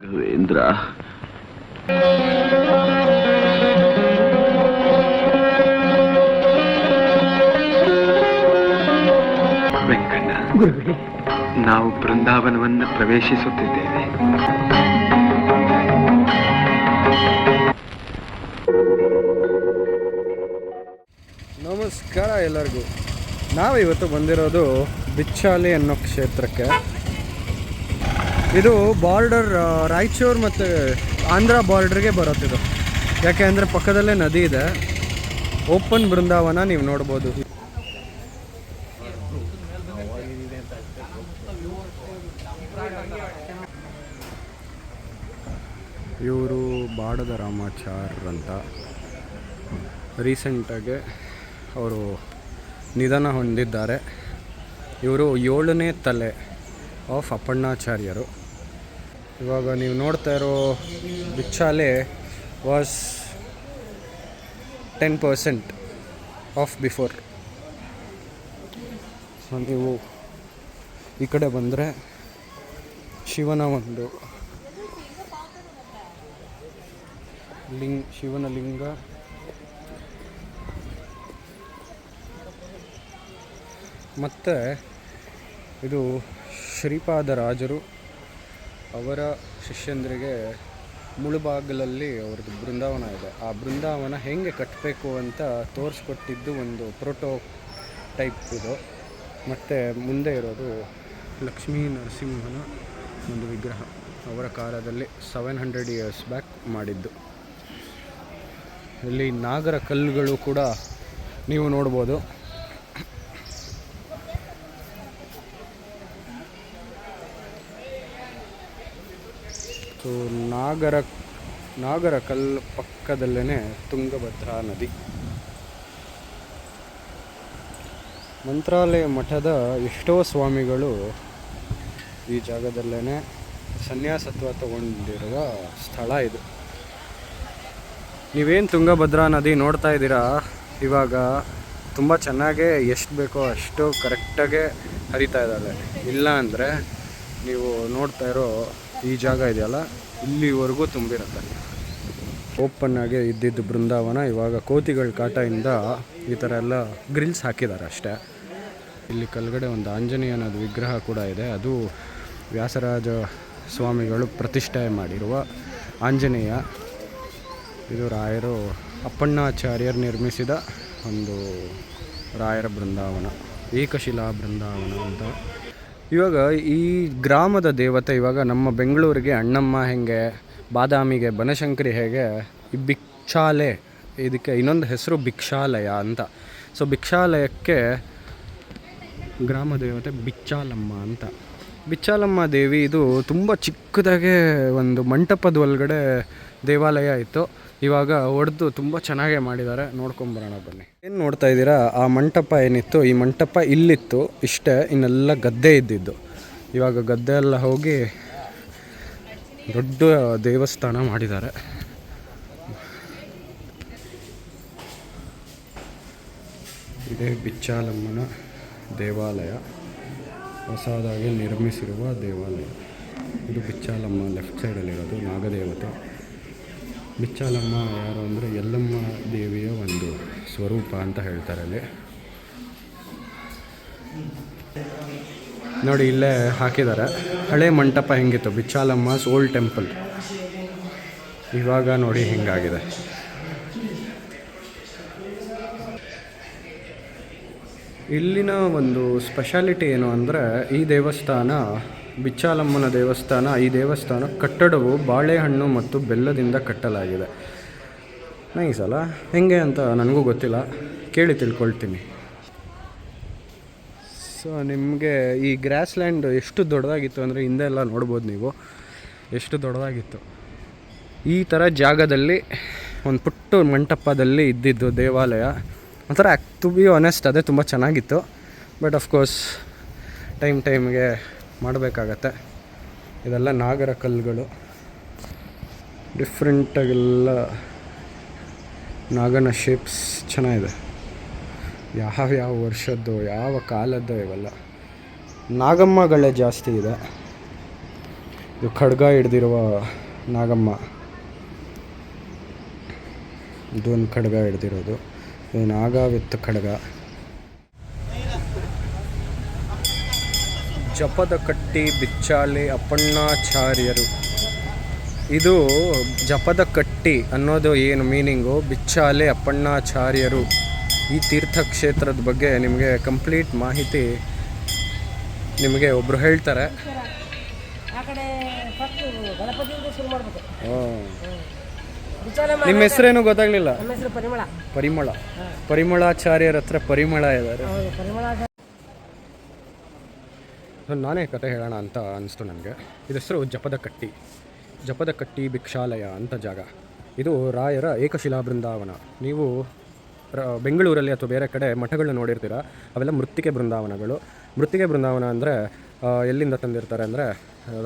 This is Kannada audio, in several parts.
ರಾಘವೇಂದ್ರ ವೆಂಕಣ್ಣ ನಾವು ಬೃಂದಾವನವನ್ನು ಪ್ರವೇಶಿಸುತ್ತಿದ್ದೇವೆ. ನಮಸ್ಕಾರ ಎಲ್ಲರಿಗೂ. ನಾವು ಇವತ್ತು ಬಂದಿರೋದು ಬಿಚ್ಚಾಲಿ ಅನ್ನೋ ಕ್ಷೇತ್ರಕ್ಕೆ. ಇದು ಬಾರ್ಡರ್ ರಾಯಚೂರು ಮತ್ತು ಆಂಧ್ರ ಬಾರ್ಡ್ರಿಗೆ ಬರುತ್ತಿದ್ದು ಯಾಕೆ ಅಂದರೆ ಪಕ್ಕದಲ್ಲೇ ನದಿ ಇದೆ. ಓಪನ್ ಬೃಂದಾವನ ನೀವು ನೋಡ್ಬೋದು. ಇವರು ಬಾಡದ ರಾಮಾಚಾರ್ ಅಂತ. ರೀಸೆಂಟಾಗಿ ಅವರು ನಿಧನ ಹೊಂದಿದ್ದಾರೆ. ಇವರು ಏಳನೇ ತಲೆ ಆಫ್ ಅಪ್ಪಣ್ಣಾಚಾರ್ಯರು. ಇವಾಗ ನೀವು ನೋಡ್ತಾ ಇರೋ Bichale was ten percent of before. So ನೀವು ಈ ಕಡೆ ಬಂದರೆ ಶಿವನ ಒಂದು ಲಿಂಗ್, ಶಿವನ ಲಿಂಗ. ಮತ್ತು ಇದು ಶ್ರೀಪಾದರಾಜರು ಅವರ ಶಿಷ್ಯಂದರಿಗೆ ಮುಳುಬಾಗಿಲಲ್ಲಿ ಅವ್ರದ್ದು ಬೃಂದಾವನ ಇದೆ. ಆ ಬೃಂದಾವನ ಹೇಗೆ ಕಟ್ಟಬೇಕು ಅಂತ ತೋರಿಸ್ಕೊಟ್ಟಿದ್ದು ಒಂದು ಪ್ರೋಟೋ ಟೈಪ್ ಇದು. ಮತ್ತು ಮುಂದೆ ಇರೋದು ಲಕ್ಷ್ಮೀ ನರಸಿಂಹನ ಒಂದು ವಿಗ್ರಹ. ಅವರ ಕಾಲದಲ್ಲಿ ಸೆವೆನ್ ಹಂಡ್ರೆಡ್ ಇಯರ್ಸ್ ಬ್ಯಾಕ್ ಮಾಡಿದ್ದು. ಇಲ್ಲಿ ನಾಗರ ಕಲ್ಲುಗಳು ಕೂಡ ನೀವು ನೋಡ್ಬೋದು. ಸೊ ನಾಗರ ನಾಗರ ಕಲ್ ಪಕ್ಕದಲ್ಲೇ ತುಂಗಭದ್ರಾ ನದಿ. ಮಂತ್ರಾಲಯ ಮಠದ ಎಷ್ಟೋ ಸ್ವಾಮಿಗಳು ಈ ಜಾಗದಲ್ಲೇ ಸನ್ಯಾಸತ್ವ ತಗೊಂಡಿರುವ ಸ್ಥಳ ಇದು. ನೀವೇನು ತುಂಗಭದ್ರಾ ನದಿ ನೋಡ್ತಾ ಇದ್ದೀರಾ? ಇವಾಗ ತುಂಬ ಚೆನ್ನಾಗೇ ಎಷ್ಟು ಬೇಕೋ ಅಷ್ಟು ಕರೆಕ್ಟಾಗೆ ಹರಿತಾ ಇದ್ದಾಳೆ ಇಲ್ಲ ಅಂದರೆ ನೀವು ನೋಡ್ತಾ ಇರೋ ಈ ಜಾಗ ಇದೆಯಲ್ಲ? ಇಲ್ಲಿವರೆಗೂ ತುಂಬಿರುತ್ತೆ. ಓಪನ್ ಆಗಿ ಇದ್ದಿದ್ದ ಬೃಂದಾವನ ಇವಾಗ ಕೋತಿಗಳ ಕಾಟದಿಂದ ಈ ಥರ ಎಲ್ಲ ಗ್ರಿಲ್ಸ್ ಹಾಕಿದ್ದಾರೆ ಅಷ್ಟೇ. ಇಲ್ಲಿ ಕೆಳಗಡೆ ಒಂದು ಆಂಜನೇಯ ಅನ್ನೋದು ವಿಗ್ರಹ ಕೂಡ ಇದೆ. ಅದು ವ್ಯಾಸರಾಜ ಸ್ವಾಮಿಗಳು ಪ್ರತಿಷ್ಠೆ ಮಾಡಿರುವ ಆಂಜನೇಯ. ಇದು ರಾಯರು ಅಪ್ಪಣ್ಣಾಚಾರ್ಯರು ನಿರ್ಮಿಸಿದ ಒಂದು ರಾಯರ ಬೃಂದಾವನ, ಏಕಶಿಲಾ ಬೃಂದಾವನ ಅಂತ. ಇವಾಗ ಈ ಗ್ರಾಮದ ದೇವತೆ ಇವಾಗ ನಮ್ಮ ಬೆಂಗಳೂರಿಗೆ ಅಣ್ಣಮ್ಮ ಹೆಂಗೆ, ಬಾದಾಮಿಗೆ ಬನಶಂಕರಿ ಹೇಗೆ, ಈ ಭಿಕ್ಷಾಲೆ, ಇದಕ್ಕೆ ಇನ್ನೊಂದು ಹೆಸರು ಭಿಕ್ಷಾಲಯ ಅಂತ. ಸೊ ಭಿಕ್ಷಾಲಯಕ್ಕೆ ಗ್ರಾಮ ದೇವತೆ ಬಿಚ್ಚಾಲಮ್ಮ ಅಂತ. ಬಿಚ್ಚಾಲಮ್ಮ ದೇವಿ ಇದು ತುಂಬ ಚಿಕ್ಕದಾಗೆ ಒಂದು ಮಂಟಪದ ಒಳಗಡೆ ದೇವಾಲಯ ಇತ್ತು. ಇವಾಗ ಒಡೆದು ತುಂಬ ಚೆನ್ನಾಗೇ ಮಾಡಿದ್ದಾರೆ. ನೋಡ್ಕೊಂಬರೋಣ ಬನ್ನಿ. ಏನು ನೋಡ್ತಾ ಇದ್ದೀರಾ? ಆ ಮಂಟಪ ಏನಿತ್ತು? ಈ ಮಂಟಪ ಇಲ್ಲಿತ್ತು. ಇಷ್ಟೇ, ಇನ್ನೆಲ್ಲ ಗದ್ದೆ ಇದ್ದಿದ್ದು. ಇವಾಗ ಗದ್ದೆ ಎಲ್ಲ ಹೋಗಿ ದೊಡ್ಡ ದೇವಸ್ಥಾನ ಮಾಡಿದ್ದಾರೆ. ಇದೇ ಬಿಚ್ಚಾಲಮ್ಮನ ದೇವಾಲಯ. ಹೊಸದಾಗಿ ನಿರ್ಮಿಸಿರುವ ದೇವಾಲಯ. ಇದು ಬಿಚ್ಚಾಲಮ್ಮ ಲೆಫ್ಟ್ ಸೈಡಲ್ಲಿರೋದು ನಾಗದೇವತೆ. ಬಿಚ್ಚಾಲಮ್ಮ ಯಾರು ಅಂದರೆ ಯಲ್ಲಮ್ಮ ದೇವಿಯ ಒಂದು ಸ್ವರೂಪ ಅಂತ ಹೇಳ್ತಾರೆ ಅಲ್ಲಿ. ನೋಡಿ, ಇಲ್ಲೇ ಹಾಕಿದ್ದಾರೆ. ಹಳೆ ಮಂಟಪ ಹೆಂಗಿತ್ತು? Bichalamma old temple. ಇವಾಗ ನೋಡಿ ಹಿಂಗಾಗಿದೆ. ಇಲ್ಲಿನ ಒಂದು ಸ್ಪೆಷಾಲಿಟಿ ಏನು ಅಂದರೆ ಈ ದೇವಸ್ಥಾನ ಬಿಚ್ಚಾಲಮ್ಮನ ದೇವಸ್ಥಾನ, ಈ ದೇವಸ್ಥಾನ ಕಟ್ಟಡವು ಬಾಳೆಹಣ್ಣು ಮತ್ತು ಬೆಲ್ಲದಿಂದ ಕಟ್ಟಲಾಗಿದೆ. ನೈಸ್ ಅಲ್ಲ ಹೆಂಗೆ ಅಂತ ನನಗೂ ಗೊತ್ತಿಲ್ಲ. ಕೇಳಿ ತಿಳ್ಕೊಳ್ತೀನಿ. ಸೊ ನಿಮಗೆ ಈ ಗ್ರಾಸ್ ಲ್ಯಾಂಡ್ ಎಷ್ಟು ದೊಡ್ಡದಾಗಿತ್ತು ಅಂದರೆ ಹಿಂದೆ ಎಲ್ಲ ನೋಡ್ಬೋದು ನೀವು. ಎಷ್ಟು ದೊಡ್ಡದಾಗಿತ್ತು. ಈ ಥರ ಜಾಗದಲ್ಲಿ, ಒಂದು ಪುಟ್ಟ ಮಂಟಪದಲ್ಲಿ ಇದ್ದಿದ್ದು ದೇವಾಲಯ. ಒಂಥರ ಟು ಬಿ ಆನೆಸ್ಟ್ ಅದೇ ತುಂಬ ಚೆನ್ನಾಗಿತ್ತು. ಬಟ್ ಅಫ್ಕೋರ್ಸ್ ಟೈಮ್ ಟೈಮ್ಗೆ ಮಾಡಬೇಕಾಗತ್ತೆ. ಇದೆಲ್ಲ ನಾಗರ ಕಲ್ಲುಗಳು. ಡಿಫ್ರೆಂಟಾಗೆಲ್ಲ ನಾಗನ ಶೇಪ್ಸ್ ಚೆನ್ನಾಗಿದೆ. ಯಾವ ಯಾವ ವರ್ಷದ್ದು, ಯಾವ ಕಾಲದ್ದು ಇವೆಲ್ಲ. ನಾಗಮ್ಮಗಳೇ ಜಾಸ್ತಿ ಇದೆ. ಇದು ಖಡ್ಗ ಹಿಡ್ದಿರುವ ನಾಗಮ್ಮ. ಇದೊಂದು ಖಡ್ಗ ಹಿಡ್ದಿರೋದು. ಇದು ನಾಗ ವಿತ್ ಖಡ್ಗ. ಜಪದ ಕಟ್ಟಿ ಬಿಚ್ಚಾಲೆ ಅಪ್ಪಣ್ಣಾಚಾರ್ಯರು. ಇದು ಜಪದ ಕಟ್ಟಿ ಅನ್ನೋದು ಏನು ಮೀನಿಂಗು? ಬಿಚ್ಚಾಲೆ ಅಪ್ಪಣ್ಣಾಚಾರ್ಯರು. ಈ ತೀರ್ಥಕ್ಷೇತ್ರದ ಬಗ್ಗೆ ನಿಮಗೆ ಕಂಪ್ಲೀಟ್ ಮಾಹಿತಿ ನಿಮಗೆ ಒಬ್ಬರು ಹೇಳ್ತಾರೆ. ನಿಮ್ಮ ಹೆಸರೇನು ಗೊತ್ತಾಗ್ಲಿಲ್ಲ? ಪರಿಮಳ. ಪರಿಮಳ. ಪರಿಮಳಾಚಾರ್ಯರ ಹತ್ರ ಪರಿಮಳ ಇದ್ದಾರೆ. ನಾನೇ ಕತೆ ಹೇಳೋಣ ಅಂತ ಅನಿಸ್ತು ನನಗೆ. ಇದು ಹೆಸರು ಜಪದ ಕಟ್ಟಿ. ಜಪದ ಕಟ್ಟಿ ಭಿಕ್ಷಾಲಯ ಅಂತ ಜಾಗ. ಇದು ರಾಯರ ಏಕಶಿಲಾ ಬೃಂದಾವನ. ನೀವು ಬೆಂಗಳೂರಲ್ಲಿ ಅಥವಾ ಬೇರೆ ಕಡೆ ಮಠಗಳನ್ನ ನೋಡಿರ್ತೀರ, ಅವೆಲ್ಲ ಮೃತ್ತಿಕೆ ಬೃಂದಾವನಗಳು. ಮೃತ್ತಿಕೆ ಬೃಂದಾವನ ಅಂದರೆ ಎಲ್ಲಿಂದ ತಂದಿರ್ತಾರೆ ಅಂದರೆ,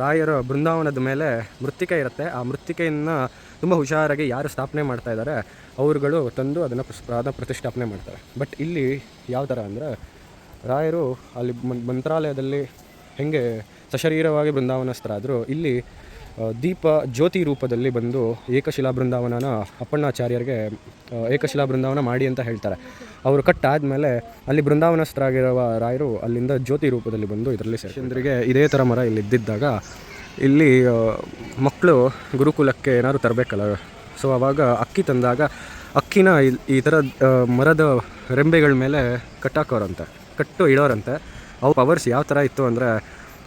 ರಾಯರ ಬೃಂದಾವನದ ಮೇಲೆ ಮೃತ್ತಿಕೆ ಇರುತ್ತೆ. ಆ ಮೃತ್ತಿಕೆಯನ್ನು ತುಂಬ ಹುಷಾರಾಗಿ ಯಾರು ಸ್ಥಾಪನೆ ಮಾಡ್ತಾ ಇದ್ದಾರೆ, ಅವರುಗಳು ತಂದು ಅದನ್ನು ಅದನ್ನು ಪ್ರತಿಷ್ಠಾಪನೆ ಮಾಡ್ತಾರೆ. ಬಟ್ ಇಲ್ಲಿ ಯಾವ ಥರ ಅಂದರೆ, ರಾಯರು ಅಲ್ಲಿ ಮಂತ್ರಾಲಯದಲ್ಲಿ ಹೆಂಗೆ ಸಶರೀರವಾಗಿ ಬೃಂದಾವನಸ್ಥರಾದರೂ ಇಲ್ಲಿ ದೀಪ ಜ್ಯೋತಿ ರೂಪದಲ್ಲಿ ಬಂದು ಏಕಶಿಲಾ ಬೃಂದಾವನನ ಅಪ್ಪಣ್ಣಾಚಾರ್ಯರಿಗೆ ಏಕಶಿಲಾ ಬೃಂದಾವನ ಮಾಡಿ ಅಂತ ಹೇಳ್ತಾರೆ. ಅವರು ಕಟ್ಟಾದಮೇಲೆ ಅಲ್ಲಿ ಬೃಂದಾವನಸ್ಥರಾಗಿರುವ ರಾಯರು ಅಲ್ಲಿಂದ ಜ್ಯೋತಿ ರೂಪದಲ್ಲಿ ಬಂದು ಇದರಲ್ಲಿ ಚಂದ್ರಿಗೆ ಇದೇ ಥರ ಮರ ಇಲ್ಲಿ ಇದ್ದಿದ್ದಾಗ ಇಲ್ಲಿ ಮಕ್ಕಳು ಗುರುಕುಲಕ್ಕೆ ಏನಾದ್ರು ತರಬೇಕಲ್ಲ? ಸೊ ಆವಾಗ ಅಕ್ಕಿ ತಂದಾಗ ಅಕ್ಕಿನ ಈ ಥರ ಮರದ ರೆಂಬೆಗಳ ಮೇಲೆ ಕಟ್ಟಾಕೋರಂತೆ, ಕಟ್ಟು ಇಡೋರಂತೆ. ಅವು ಪವರ್ಸ್ ಯಾವ ಥರ ಇತ್ತು ಅಂದರೆ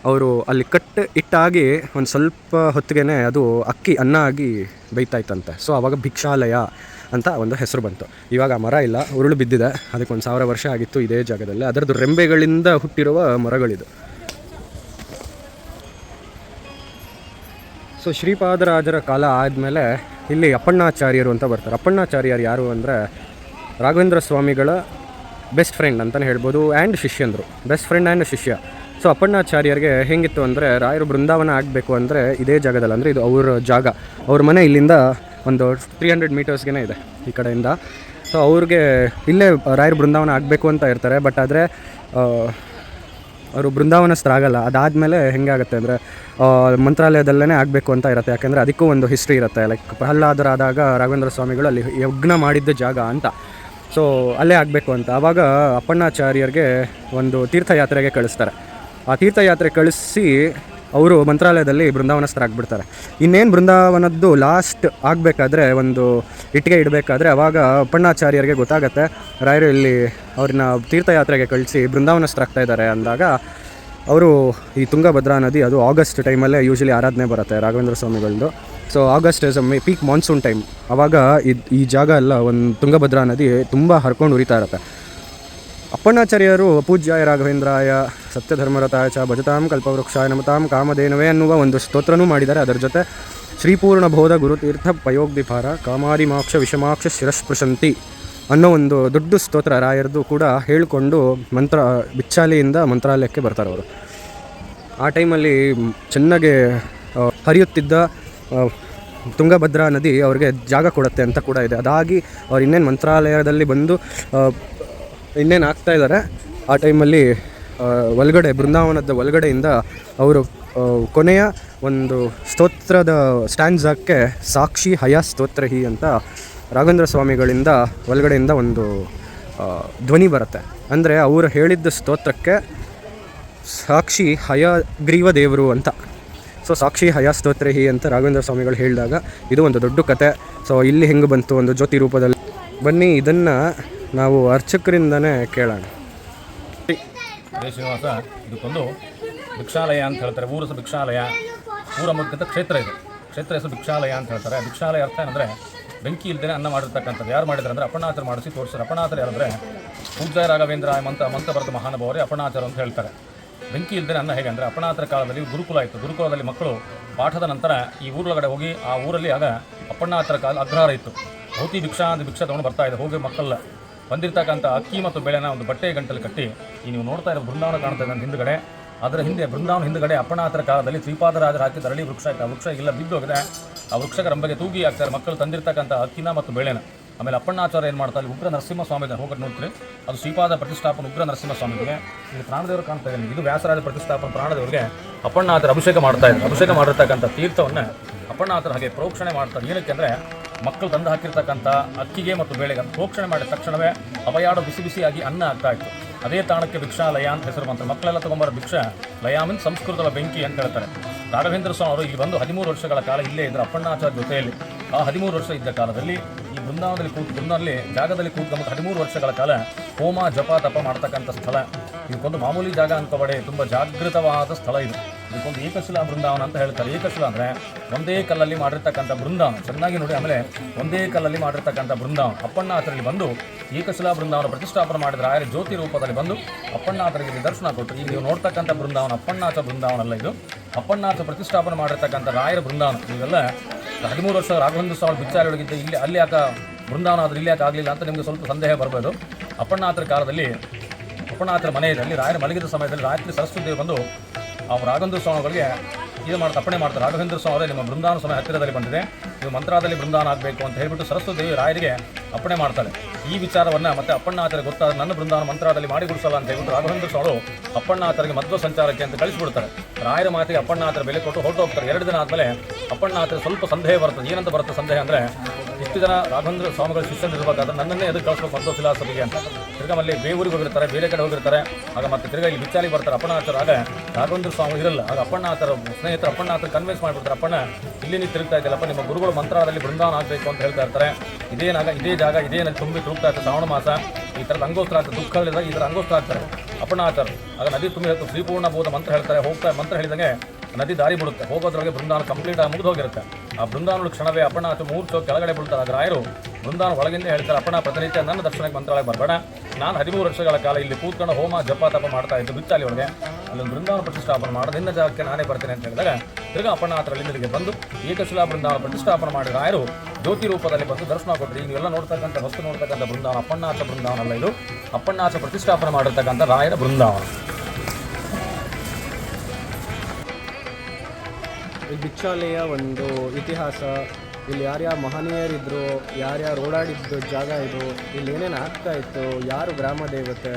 ಅವರು ಅಲ್ಲಿ ಕಟ್ ಇಟ್ಟಾಗಿ ಒಂದು ಸ್ವಲ್ಪ ಹೊತ್ತಿಗೆ ಅದು ಅಕ್ಕಿ ಅನ್ನ ಆಗಿ ಬೇಯ್ತಾ ಇತ್ತಂತೆ. ಸೊ ಆವಾಗ ಭಿಕ್ಷಾಲಯ ಅಂತ ಒಂದು ಹೆಸರು ಬಂತು. ಇವಾಗ ಆ ಮರ ಇಲ್ಲ, ಉರುಳು ಬಿದ್ದಿದೆ. ಅದಕ್ಕೆ ಒಂದು ಸಾವಿರ ವರ್ಷ ಆಗಿತ್ತು ಇದೇ ಜಾಗದಲ್ಲಿ. ಅದರದ್ದು ರೆಂಬೆಗಳಿಂದ ಹುಟ್ಟಿರುವ ಮರಗಳಿದು. ಸೊ ಶ್ರೀಪಾದರಾಜರ ಕಾಲ ಆದಮೇಲೆ ಇಲ್ಲಿ ಅಪ್ಪಣ್ಣಾಚಾರ್ಯರು ಅಂತ ಬರ್ತಾರೆ. ಅಪ್ಪಣ್ಣಾಚಾರ್ಯರು ಯಾರು ಅಂದರೆ ರಾಘವೇಂದ್ರ ಸ್ವಾಮಿಗಳ ಬೆಸ್ಟ್ ಫ್ರೆಂಡ್ ಅಂತಲೇ ಹೇಳ್ಬೋದು ಆ್ಯಂಡ್ ಶಿಷ್ಯಂದರು ಬೆಸ್ಟ್ ಫ್ರೆಂಡ್ ಆ್ಯಂಡ್ ಶಿಷ್ಯ. ಸೊ ಅಪ್ಪಣ್ಣಾಚಾರ್ಯರಿಗೆ ಹೇಗಿತ್ತು ಅಂದರೆ, ರಾಯರು ಬೃಂದಾವನ ಆಗಬೇಕು ಅಂದರೆ ಇದೇ ಜಾಗದಲ್ಲಿ, ಅಂದರೆ ಇದು ಅವ್ರ ಜಾಗ. ಅವ್ರ ಮನೆ ಇಲ್ಲಿಂದ ಒಂದು ತ್ರೀ ಹಂಡ್ರೆಡ್ ಮೀಟರ್ಸ್ಗೆ ಇದೆ ಈ ಕಡೆಯಿಂದ. ಸೊ ಅವ್ರಿಗೆ ಇಲ್ಲೇ ರಾಯರು ಬೃಂದಾವನ ಆಗಬೇಕು ಅಂತ ಇರ್ತಾರೆ ಬಟ್ ಆದರೆ ಅವರು ಬೃಂದಾವನಸ್ಥರಾಗಲ್ಲ ಅದಾದಮೇಲೆ ಹೆಂಗಾಗುತ್ತೆ ಅಂದರೆ ಮಂತ್ರಾಲಯದಲ್ಲೇ ಆಗಬೇಕು ಅಂತ ಇರುತ್ತೆ. ಯಾಕೆಂದರೆ ಅದಕ್ಕೂ ಒಂದು ಹಿಸ್ಟ್ರಿ ಇರುತ್ತೆ. ಲೈಕ್ ಪ್ರಹ್ಲಾದರಾದಾಗ ರಾಘವೇಂದ್ರ ಸ್ವಾಮಿಗಳು ಅಲ್ಲಿ ಯಜ್ಞ ಮಾಡಿದ್ದ ಜಾಗ ಅಂತ. ಸೊ ಅಲ್ಲೇ ಆಗಬೇಕು ಅಂತ. ಆವಾಗ ಅಪ್ಪಣ್ಣಾಚಾರ್ಯರಿಗೆ ಒಂದು ತೀರ್ಥಯಾತ್ರೆಗೆ ಕಳಿಸ್ತಾರೆ. ಆ ತೀರ್ಥಯಾತ್ರೆ ಕಳಿಸಿ ಅವರು ಮಂತ್ರಾಲಯದಲ್ಲಿ ಬೃಂದಾವನಸ್ಥರಾಗ್ಬಿಡ್ತಾರೆ. ಇನ್ನೇನು ಬೃಂದಾವನದ್ದು ಲಾಸ್ಟ್ ಆಗಬೇಕಾದ್ರೆ ಒಂದು ಇಟ್ಟಿಗೆ ಇಡಬೇಕಾದ್ರೆ ಅವಾಗ ಅಪ್ಪಣ್ಣಾಚಾರ್ಯರಿಗೆ ಗೊತ್ತಾಗತ್ತೆ. ರಾಯರು ಇಲ್ಲಿ ಅವ್ರನ್ನ ತೀರ್ಥಯಾತ್ರೆಗೆ ಕಳಿಸಿ ಬೃಂದಾವನಸ್ಥರಾಗ್ತಾ ಇದ್ದಾರೆ ಅಂದಾಗ ಅವರು ಈ ತುಂಗಭದ್ರಾ ನದಿ, ಅದು ಆಗಸ್ಟ್ ಟೈಮಲ್ಲೇ ಯೂಶಲಿ ಆರಾಧನೆ ಬರುತ್ತೆ Raghavendra ಸ್ವಾಮಿಗಳದ್ದು so August is a peak monsoon time ಆವಾಗ ಇದು ಈ ಜಾಗ ಎಲ್ಲ ಒಂದು ತುಂಗಭದ್ರಾ ನದಿ ತುಂಬ ಹರ್ಕೊಂಡು ಉರಿತಾ ಇರುತ್ತೆ. ಅಪ್ಪಣ್ಣಾಚಾರ್ಯರು ಪೂಜ್ಯಾಯ ರಾಘವೇಂದ್ರಾಯ ಸತ್ಯಧರ್ಮರತಾಯ ಚ ಭಜತಾಂ ಕಲ್ಪವೃಕ್ಷಾಯ ನಮತಾಂ ಕಾಮಧೇನವೇ ಅನ್ನುವ ಒಂದು ಸ್ತೋತ್ರನೂ ಮಾಡಿದ್ದಾರೆ. ಅದರ ಜೊತೆ ಶ್ರೀಪೂರ್ಣ ಬೋಧ ಗುರುತೀರ್ಥ ಪಯೋಗ್ದಿಪಾರ ಕಾಮಾರಿ ಮಾಕ್ಷ ವಿಷಮಾಕ್ಷ ಶಿರಸ್ಪೃಶಂತಿ. ಅನ್ನೋ ಒಂದು ದೊಡ್ಡ ಸ್ತೋತ್ರ ರಾಯರದು ಕೂಡ ಹೇಳಿಕೊಂಡು ಮಂತ್ರ, ಬಿಚ್ಚಾಲಿಯಿಂದ ಮಂತ್ರಾಲಯಕ್ಕೆ ಬರ್ತಾರೆ ಅವರು. ಆ ಟೈಮಲ್ಲಿ ಚೆನ್ನಾಗೆ ಹರಿಯುತ್ತಿದ್ದ ತುಂಗಭದ್ರಾ ನದಿ ಅವ್ರಿಗೆ ಜಾಗ ಕೊಡುತ್ತೆ ಅಂತ ಕೂಡ ಇದೆ. ಅದಾಗಿ ಅವ್ರು ಇನ್ನೇನು ಮಂತ್ರಾಲಯದಲ್ಲಿ ಬಂದು ಇನ್ನೇನು ಆಗ್ತಾ ಇದ್ದಾರೆ ಆ ಟೈಮಲ್ಲಿ ಒಳಗಡೆ, ಬೃಂದಾವನದ ಒಳಗಡೆಯಿಂದ ಅವರು ಕೊನೆಯ ಒಂದು ಸ್ತೋತ್ರದ ಸ್ಟ್ಯಾಂಡ್ಸಕ್ಕೆ ಸಾಕ್ಷಿ ಹಯ ಸ್ತೋತ್ರ ಹಿ ಅಂತ ರಾಘವೇಂದ್ರ ಸ್ವಾಮಿಗಳಿಂದ ಒಳಗಡೆಯಿಂದ ಒಂದು ಧ್ವನಿ ಬರುತ್ತೆ. ಅಂದರೆ ಅವರು ಹೇಳಿದ್ದ ಸ್ತೋತ್ರಕ್ಕೆ ಸಾಕ್ಷಿ ಹಯಗ್ರೀವ ದೇವರು ಅಂತ. ಸೊ ಸಾಕ್ಷಿ ಹಯ ಸ್ತೋತ್ರಹಿ ಅಂತ ರಾಘವೇಂದ್ರ ಸ್ವಾಮಿಗಳು ಹೇಳಿದಾಗ ಇದು ಒಂದು ದೊಡ್ಡ ಕತೆ. ಸೊ ಇಲ್ಲಿ ಹೆಂಗೆ ಬಂತು ಒಂದು ಜ್ಯೋತಿ ರೂಪದಲ್ಲಿ? ಬನ್ನಿ, ಇದನ್ನು ನಾವು ಅರ್ಚಕರಿಂದನೇ ಕೇಳೋಣ. ಶ್ರೀನಿವಾಸ, ಇದಕ್ಕೊಂದು ಭಿಕ್ಷಾಲಯ ಅಂತ ಹೇಳ್ತಾರೆ. ಊರಸ ಭಿಕ್ಷಾಲಯ. ಊರ ಮುಖ್ಯಂತ ಕ್ಷೇತ್ರ ಇದು. ಕ್ಷೇತ್ರ ಹೆಸರು ಭಿಕ್ಷಾಲಯ ಅಂತ ಹೇಳ್ತಾರೆ. ಭಿಕ್ಷಾಲಯ ಅರ್ಥ ಏನಂದರೆ ಬೆಂಕಿ ಇಲ್ದೇ ಅನ್ನ ಮಾಡಿರ್ತಕ್ಕಂಥದ್ದು. ಯಾರು ಮಾಡಿದ್ರೆ ಅಂದರೆ ಅಪ್ಪಣಾಚರ ಮಾಡಿಸಿ ತೋರಿಸ್ತಾರೆ ಅಪ್ಪಣಾಚರ ಯಾರಂದರೆ ಪೂಜ್ಯ ರಾಘವೇಂದ್ರ ಮಂತ ಮಂತ ಬರೆದ ಮಹಾನುಭಾವರೇ ಅಪ್ಪಣಾಚರ ಅಂತ ಹೇಳ್ತಾರೆ. ಬೆಂಕಿ ಇಲ್ದೇ ಅನ್ನ ಹೇಗೆ ಅಂದರೆ ಕಾಲದಲ್ಲಿ ಗುರುಕುಲ ಇತ್ತು. ಗುರುಕುಲದಲ್ಲಿ ಮಕ್ಕಳು ಪಾಠದ ನಂತರ ಈ ಊರೊಳಗಡೆ ಹೋಗಿ ಆ ಊರಲ್ಲಿ ಆಗ ಅಪ್ಪಣ್ಣಾಚರ ಕಾಲ ಅಗ್ರಹಾರ ಇತ್ತು. ಭೌತಿ ಭಿಕ್ಷಾ ಅಂತ ಭಿಕ್ಷಾ ತೊಗೊಂಡು ಬರ್ತಾ ಇದೆ. ಹೋಗಿ ಮಕ್ಕಳ ಬಂದಿರತಕ್ಕಂಥ ಅಕ್ಕಿ ಮತ್ತು ಬೆಳೆನ ಒಂದು ಬಟ್ಟೆ ಗಂಟಲು ಕಟ್ಟಿ ಈ ನೀವು ನೋಡ್ತಾ ಇರೋ ಬೃಂದಾವನ ಕಾಣ್ತಾ ನನ್ನ ಹಿಂದ್ಗಡೆ. ಅದರ ಹಿಂದೆ ಬೃಂದಾವನ ಹಿಂದುಗಡೆ ಅಪ್ಪಣಾತರ ಕಾಲದಲ್ಲಿ ಶ್ರೀಪಾದರಾಜರು ಹಾಕಿದ ಅರಳಿ ವೃಕ್ಷ ವೃಕ್ಷ ಇಲ್ಲ ಬಿದ್ದೋಗಿದೆ. ಆ ವೃಕ್ಷಕ ರಂಬೆಗೆ ತೂಗಿ ಹಾಕ್ತಾರೆ. ಮಕ್ಕಳು ತಂದಿರ್ತಕ್ಕಂಥ ಅಕ್ಕಿನ ಮತ್ತು ಬೆಳೆನ. ಆಮೇಲೆ ಅಪ್ಪಣ್ಣಾಚಾರ್ಯ ಏನು ಮಾಡ್ತಾರೆ? ಉಗ್ರ ನರಸಿಂಹ ಸ್ವಾಮಿ ಹೋಗಿ ನೋಡ್ತೀರಿ. ಅದು ಶ್ರೀಪಾದ ಪ್ರತಿಷ್ಠಾಪನ ಉಗ್ರ ನರಸಿಂಹ ಸ್ವಾಮಿಗೆ ಇಲ್ಲಿ ಪ್ರಾಣದೇವರು ಕಾಣ್ತಾ ಇದ್ದೀನಿ ಇದು ವ್ಯಾಸರಾಜ ಪ್ರತಿಷ್ಠಾಪನ ಪ್ರಾಣದೇವರಿಗೆ ಅಪ್ಪಣ್ಣಾಚರ ಅಭಿಷೇಕ ಮಾಡ್ತಾ ಇದ್ದಾರೆ. ಅಭಿಷೇಕ ಮಾಡಿರ್ತಕ್ಕಂಥ ತೀರ್ಥವನ್ನು ಅಪ್ಪಣ್ಣಾಚರ ಹಾಗೆ ಪ್ರೋಕ್ಷಣೆ ಮಾಡ್ತಾರೆ. ಏನಕ್ಕೆ ಅಂದರೆ ಮಕ್ಕಳು ತಂದು ಹಾಕಿರ್ತಕ್ಕಂಥ ಅಕ್ಕಿಗೆ ಮತ್ತು ಬೇಳೆಗೆ ಪ್ರೋಕ್ಷಣೆ ಮಾಡಿದ ತಕ್ಷಣವೇ ಅಭಯಾಡು ಬಿಸಿ ಬಿಸಿಯಾಗಿ ಅನ್ನ ಆಗ್ತಾ ಇತ್ತು. ಅದೇ ತಾಣಕ್ಕೆ ಭಿಕ್ಷಾಲಯ ಅಂತ ಹೆಸರು ಬಂತಾರೆ ಮಕ್ಕಳೆಲ್ಲ ತಗೊಂಬರೋ ಭಿಕ್ಷಾ ಲಯ ಸಂಸ್ಕೃತದ ಬೆಂಕಿ ಅಂತ ಹೇಳ್ತಾರೆ. ರಾಘವೇಂದ್ರ ಸ್ವಾಮಿ ಅವರು ಇಲ್ಲಿ ಬಂದು ಹದಿಮೂರು ವರ್ಷಗಳ ಕಾಲ ಇಲ್ಲೇ ಇದ್ದರು ಅಪ್ಪಣ್ಣಾಚಾರ್ಯ ಜೊತೆಯಲ್ಲಿ. ಆ ಹದಿಮೂರು ವರ್ಷ ಇದ್ದ ಕಾಲದಲ್ಲಿ ಈ ಬೃಂದಾವನದಲ್ಲಿ ಕೂತು ಬೃಂದಾವನಲ್ಲಿ ಜಾಗದಲ್ಲಿ ಕೂತ್ಕೊಂಡು ಹದಿಮೂರು ವರ್ಷಗಳ ಕಾಲ ಹೋಮ ಜಪ ತಪ ಮಾಡ್ತಕ್ಕಂಥ ಸ್ಥಳ. ಇದಕ್ಕೊಂದು ಮಾಮೂಲಿ ಜಾಗ ಅಂತ ತುಂಬ ಜಾಗೃತವಾದ ಸ್ಥಳ ಇದು. ಇದಕ್ಕೊಂದು ಏಕಶಿಲಾ ಬೃಂದಾವನ ಅಂತ ಹೇಳ್ತಾರೆ. ಏಕಶಿಲಾ ಅಂದರೆ ಒಂದೇ ಕಲ್ಲಲ್ಲಿ ಮಾಡಿರ್ತಕ್ಕಂಥ ಬೃಂದಾವನ. ಚೆನ್ನಾಗಿ ನೋಡಿ ಆಮೇಲೆ ಒಂದೇ ಕಲ್ಲಲ್ಲಿ ಮಾಡಿರ್ತಕ್ಕಂಥ ಬೃಂದಾವನ. ಅಪ್ಪಣ್ಣಾತರಲ್ಲಿ ಬಂದು ಏಕಶಿಲಾ ಬೃಂದಾವನ ಪ್ರತಿಷ್ಠಾಪನೆ ಮಾಡಿದ್ರೆ ರಾಯರ ಜ್ಯೋತಿ ರೂಪದಲ್ಲಿ ಬಂದು ಅಪ್ಪಣ್ಣಾತರಿಗೆ ದರ್ಶನ ಕೊಟ್ಟರು ಈಗ ನೀವು ನೋಡ್ತಕ್ಕಂಥ ಬೃಂದಾವನ, ಅಪ್ಪಣ್ಣಾಥ ಬೃಂದಾವನ ಅಲ್ಲ ಇದು. ಅಪ್ಪಣ್ಣಾಥ ಪ್ರತಿಷ್ಠಾಪನೆ ಮಾಡಿರ್ತಕ್ಕಂಥ ರಾಯರ ಬೃಂದಾವನ. ಇವೆಲ್ಲ ಹದಿಮೂರು ವರ್ಷ ರಾಘವೇಂದ್ರ ಸ್ವಾಮಿ ಬಿಚ್ಚಾರಿ ಒಳಗಿದ್ದ ಇಲ್ಲಿ ಅಲ್ಲಿ ಯಾಕೆ ಬೃಂದಾವನ ಆದರೆ ಇಲ್ಲಿ ಯಾಕೆ ಆಗಲಿಲ್ಲ ಅಂತ ನಿಮಗೆ ಸ್ವಲ್ಪ ಸಂದೇಹ ಬರ್ಬೋದು. ಅಪ್ಪಣ್ಣಾಥರ ಕಾಲದಲ್ಲಿ ಅಪ್ಪಣ್ಣಾಥರ ಮನೆಯಲ್ಲಿ ರಾಯರ ಮಲಗಿದ ಸಮಯದಲ್ಲಿ ರಾತ್ರಿ ಸರಸ್ವತಿ ಬಂದು ಆ ರಾಘವೇಂದ್ರ ಸ್ವಾಮಿಗಳಿಗೆ ಇದು ಮಾಡ್ತಾ ಅಪ್ಪಣೆ ಮಾಡ್ತಾರೆ. ರಾಘವೇಂದ್ರ ಸ್ವಾಮಿ ಅವರೇ ನಿಮ್ಮ ಬೃಂದಾವನ ಸಮಯ ಹತ್ತಿರದಲ್ಲಿ ಬಂದಿದೆ. ನೀವು ಮಂತ್ರಾದಲ್ಲಿ ಬೃಂದಾವನ ಆಗಬೇಕು ಅಂತ ಹೇಳಿಬಿಟ್ಟು ಸರಸ್ವತಿ ದೇವಿ ರಾಯರಿಗೆ ಅಪ್ಪಣೆ ಮಾಡ್ತಾರೆ. ಈ ವಿಚಾರವನ್ನು ಮತ್ತೆ ಅಪ್ಪಣ್ಣಾಚರ ಗೊತ್ತಾದ ನನ್ನ ಬೃಂದಾವನ ಮಂತ್ರಾದಲ್ಲಿ ಮಾಡಿ ಗುಡಿಸಲ್ಲ ಅಂತ ಹೇಳ್ಬಿಟ್ಟು ರಾಘವೇಂದ್ರ ಸ್ವಾಮಿ ಅಪ್ಪಣ್ಣಾಚರಿಗೆ ಮದ್ವ ಸಂಚಾರಕ್ಕೆ ಅಂತ ಕಳಿಸಿಬಿಡ್ತಾರೆ. ರಾಯರ ಮಾತಿಗೆ ಅಪ್ಪಣ್ಣಾಚರ ಬೆಲೆ ಕೊಟ್ಟು ಹೊರಟು ಹೋಗ್ತಾರೆ ಎರಡು ದಿನ ಆದಮೇಲೆ ಅಪ್ಪಣ್ಣಾಚರ ಸ್ವಲ್ಪ ಸಂದೇಹ ಬರ್ತದೆ ಏನಂತ ಬರುತ್ತೆ ಸಂದೇಹ ಅಂದರೆ ಇಷ್ಟು ಜನ ರಾಘವೇಂದ್ರ ಸ್ವಾಮಿಗಳ ಶಿಷ್ಯನಿರ್ಬೇಕಾದ್ರೆ ನನ್ನನ್ನೇ ಎದುರು ಕಳಿಸ್ಬೇಕು ಮಧ್ವ ಫಿಲಾಸಫಿಗೆ ಅಂತ. ತಿರ್ಗಾ ಅಲ್ಲಿ ಬೇವೂರಿಗೆ ಹೋಗಿರ್ತಾರೆ, ಬೇರೆ ಕಡೆ ಹೋಗಿರ್ತಾರೆ. ಆಗ ಮತ್ತೆ ತಿರ್ಗಾ ಇಲ್ಲಿ ಬಿಚ್ಚಾಲಿ ಬರ್ತಾರೆ ಅಪ್ಪಣ್ಣಾಚರ ಆಗ ರಾಘವೇಂದ್ರ ಸ್ವಾಮಿ ಇರಲ್ಲ, ಆಗ ಅಪ್ಪಣ್ಣ ಆತರ ಸ್ನೇಹಿತರು ಅಪ್ಪಣ್ಣಾಚರ ಕನ್ವಿನ್ಸ್ ಮಾಡಿಬಿಡ್ತಾರೆ, ಅಪ್ಪಣ್ಣ, ಇಲ್ಲಿ ನೀವು ತಿರುಗ್ತಾ ಇದ್ದಲ್ಲಪ್ಪ ನಿಮ್ಮ ಗುರುಗಳು ಮಂತ್ರಾಲಯದಲ್ಲಿ ಬೃಂದಾವನ ಆಗಬೇಕು ಅಂತ ಹೇಳ್ತಾ ಇರ್ತಾರೆ. ಇದೇನಾಗ ಇದೇ ಜಾಗ ಇದೇನಲ್ಲಿ ತುಂಬಿ ತುರುಗ್ತಾ ಇರ್ತದೆ ಶ್ರಾವಣ ಮಾಸ. ಈ ಥರದ ಅಂಗೋಸ್ತ್ರ ಆಗ್ತದೆ ದುಃಖಗಳಿದ್ರೆ ಈ ಥರ ಅಂಗೋಸ್ತ್ರ ಆಗ್ತಾರೆ ಅಪ್ಪಣ್ಣಾಚಾರ ಆಗ ನದಿ ತುಂಬಿ ಹೇಳ್ತಾರೆ, ಶ್ರೀಪೂರ್ಣ ಬೋಧ ಮಂತ್ರ ಹೇಳ್ತಾರೆ, ಹೋಗ್ತಾ, ಮಂತ್ರ ಹೇಳಿದಂಗೆ ನದಿ ದಾರಿ ಬಿಡುತ್ತೆ. ಹೋಗೋದ್ರೊಳಗೆ ಬೃಂದಾವನ ಕಂಪ್ಲೀಟ್ ಆಗಿ ಮುಗಿದು ಹೋಗಿರುತ್ತೆ. ಆ ಬೃಂದಾವನ ಕ್ಷಣವೇ ಅಪ್ಪಣ್ಣಾಚ ಮೂರ್ಛೋ ಕೆಳಗಡೆ ಬೀಳ್ತಾರೆ. ಆಗ ರಾಯರು ಬೃಂದಾವನ ಒಳಗಿಂದ ಹೇಳ್ತಾರೆ, ಅಪ್ಪಣ್ಣ, ಪ್ರತಿನಿತ್ಯ ನನ್ನ ದರ್ಶನಕ್ಕೆ ಮಂತ್ರಾಲಯ ಬರಬೇಡ. ನಾನು ಹದಿಮೂರು ವರ್ಷಗಳ ಕಾಲ ಇಲ್ಲಿ ಕೂತ್ಕೊಂಡು ಹೋಮ, ಜಪ, ತಪ ಮಾಡ್ತಾ ಇದ್ದು ಬಿಚ್ಚಾಲಿ ಒಳಗೆ. ಅಲ್ಲೊಂದು ಬೃಂದಾವನ ಪ್ರತಿಷ್ಠಾಪನೆ ಮಾಡೋದು ನಿನ್ನ ಜಾಗಕ್ಕೆ ನಾನೇ ಬರ್ತೇನೆ ಅಂತ ಹೇಳಿದಾಗ ತಿರ್ಗಾ ಅಪ್ಪಣ್ಣ ಹತ್ರ ಇಲ್ಲಿಗೆ ಬಂದು ಏಕಶಿಲಾ ಬೃಂದಾವನ ಪ್ರತಿಷ್ಠಾಪನೆ ಮಾಡಿ ರಾಯರು ಜ್ಯೋತಿ ರೂಪದಲ್ಲಿ ಬಂದು ದರ್ಶನ ಕೊಟ್ಟರು ನೀವೆಲ್ಲ ನೋಡ್ತಕ್ಕಂಥ, ವಸ್ತು ನೋಡ್ತಕ್ಕಂಥ ಬೃಂದಾವನ, ಅಪ್ಪಣ್ಣಾಚ ಬೃಂದಾವನ ಅಲ್ಲ ಇದು. ಅಪ್ಪಣ್ಣಾಚ ಪ್ರತಿಷ್ಠಾಪನೆ ಮಾಡಿರ್ತಕ್ಕಂಥ ರಾಯರ ಬೃಂದಾವನ. ಈ ಬಿಚ್ಚಾಲೆಯ ಒಂದು ಇತಿಹಾಸ. ಇಲ್ಲಿ ಯಾರ್ಯಾರು ಮಹನೀಯರಿದ್ರು ಯಾರ್ಯಾರು ಓಡಾಡಿದ್ದು ಜಾಗ ಇದು, ಇಲ್ಲಿ ಏನೇನು ಆಗ್ತಾ ಇತ್ತು, ಯಾರು ಗ್ರಾಮ ದೇವತೆ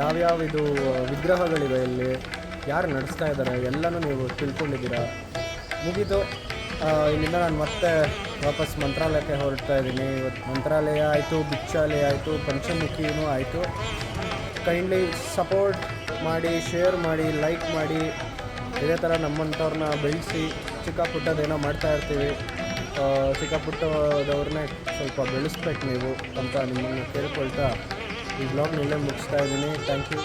ಯಾವ್ಯಾವ ಇದು ವಿಗ್ರಹಗಳಿವೆ ಇಲ್ಲಿ, ಯಾರು ನಡೆಸ್ತಾ ಇದ್ದಾರೆ ಎಲ್ಲನೂ ನೀವು ತಿಳ್ಕೊಂಡಿದ್ದೀರಾ? ಮುಗಿದು ಇಲ್ಲಿಂದ ನಾನು ಮತ್ತೆ ವಾಪಸ್ ಮಂತ್ರಾಲಯಕ್ಕೆ ಹೊರಡ್ತಾ ಇದ್ದೀನಿ. ಇವತ್ತು ಮಂತ್ರಾಲಯ ಆಯಿತು ಬಿಚ್ಚಾಲಯ ಆಯಿತು, ಪಂಚಮುಖಿನೂ ಆಯಿತು. ಕೈಂಡ್ಲಿ ಸಪೋರ್ಟ್ ಮಾಡಿ ಶೇರ್ ಮಾಡಿ ಲೈಕ್ ಮಾಡಿ. ಇದೇ ಥರ ನಮ್ಮಂಥವ್ರನ್ನ ಬೆಳೆಸಿ ಚಿಕ್ಕ ಪುಟ್ಟದೇನೋ ಮಾಡ್ತಾ ಇರ್ತೀವಿ. ಆ, ಚಿಕ್ಕ ಪುಟ್ಟದವ್ರನ್ನೇ ಸ್ವಲ್ಪ ಬೆಳೆಸ್ಬೇಕು ನೀವು ಅಂತ ನಿಮ್ಮನ್ನು ಕೇಳ್ಕೊಳ್ತಾ ಈ ಬ್ಲಾಗ್ ನಿಲ್ಲೇ ಮುಗಿಸ್ತಾ ಇದ್ದೀನಿ. Thank you